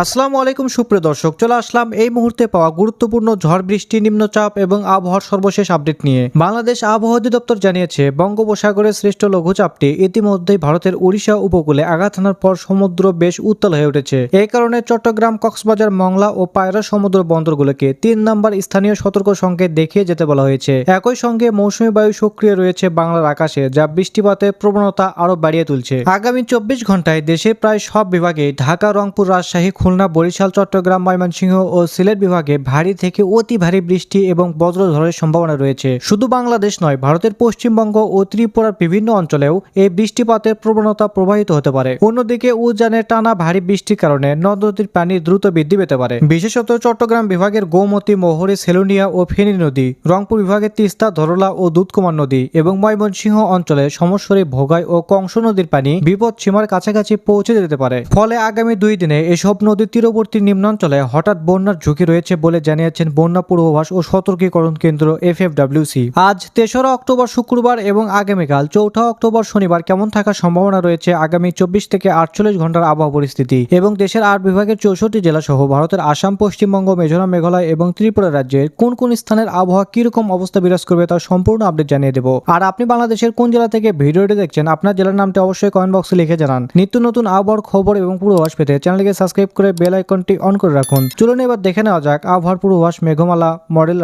আসসালামু আলাইকুম, সুপ্রিয় দর্শক। চলে আসলাম এই মুহূর্তে পাওয়া গুরুত্বপূর্ণ ঝড় বৃষ্টি নিম্নচাপ এবং আবহাওয়ার সর্বশেষ আপডেট নিয়ে। বাংলাদেশ আবহাওয়া অধিদপ্তর জানিয়েছে বঙ্গোপসাগরের শ্রেষ্ঠ লঘুচাপটি ইতিমধ্যেই ভারতের উড়িষ্যা উপকূলে আঘাত হানার পর সমুদ্র বেশ উত্তাল হয়ে উঠেছে। এই কারণে চট্টগ্রাম, কক্সবাজার, মংলা ও পায়রা সমুদ্র বন্দরগুলোকে তিন নম্বর স্থানীয় সতর্ক সংকেত দেখিয়ে যেতে বলা হয়েছে। একই সঙ্গে মৌসুমী বায়ু সক্রিয় রয়েছে বাংলার আকাশে, যা বৃষ্টিপাতের প্রবণতা আরও বাড়িয়ে তুলছে। আগামী চব্বিশ ঘন্টায় দেশের প্রায় সব বিভাগে ঢাকা, রংপুর, রাজশাহী খুলনা, বরিশাল, চট্টগ্রাম, ময়মনসিংহ ও সিলেট বিভাগে ভারী থেকে অতি ভারী বৃষ্টি এবং বজ্রঝড়ের সম্ভাবনা রয়েছে। শুধু বাংলাদেশ নয়, ভারতের পশ্চিমবঙ্গ ও ত্রিপুরার বিভিন্ন অঞ্চলেও এই বৃষ্টিপাতের প্রবণতা প্রবাহিত হতে পারে। অন্যদিকে উজানের টানা ভারী বৃষ্টির কারণে নদ নদীর পানি দ্রুত বৃদ্ধি পেতে পারে। বিশেষত চট্টগ্রাম বিভাগের গোমতী, মহরী, সেলুনিয়া ও ফেনী নদী, রংপুর বিভাগের তিস্তা, ধরলা ও দুধকুমার নদী এবং ময়মনসিংহ অঞ্চলে সমস্বরী ভোগাই ও কংস নদীর পানি বিপদ সীমার কাছাকাছি পৌঁছে যেতে পারে। ফলে আগামী দুই দিনে এসব নদীর তীরবর্তী নিম্নাঞ্চলে হঠাৎ বন্যার ঝুঁকি রয়েছে বলে জানিয়েছেন বন্যা পূর্বাভাস ও সতর্কীকরণ কেন্দ্র এফএফডব্লিউসি। আজ তেসরা অক্টোবর শুক্রবার এবং আগামীকাল চৌঠা অক্টোবর শনিবার কেমন থাকার সম্ভাবনা রয়েছে আগামী চব্বিশ থেকে আটচল্লিশ ঘণ্টার আবহাওয়া পরিস্থিতি এবং দেশের আট বিভাগের চৌষট্টি জেলা সহ ভারতের আসাম, পশ্চিমবঙ্গ, মিজোরাম, মেঘালয় এবং ত্রিপুরা রাজ্যের কোন কোন স্থানের আবহাওয়া কীরকম অবস্থা বিরাজ করবে তার সম্পূর্ণ আপডেট জানিয়ে দেবো। আর আপনি বাংলাদেশের কোন জেলা থেকে ভিডিওটি দেখছেন, আপনার জেলার নামটি অবশ্যই কমেন্ট বক্সে লিখে জানান। নিত্য নতুন আবহাওয়ার খবর এবং পূর্বাভাস পেতে চ্যানেলকে সাবস্ক্রাইব করে বেল আইকনটি অন করে রাখুন। চলুন এবার দেখে নেওয়া যাক আবহাওয়ার পূর্বাভাস মেঘমালা মডেল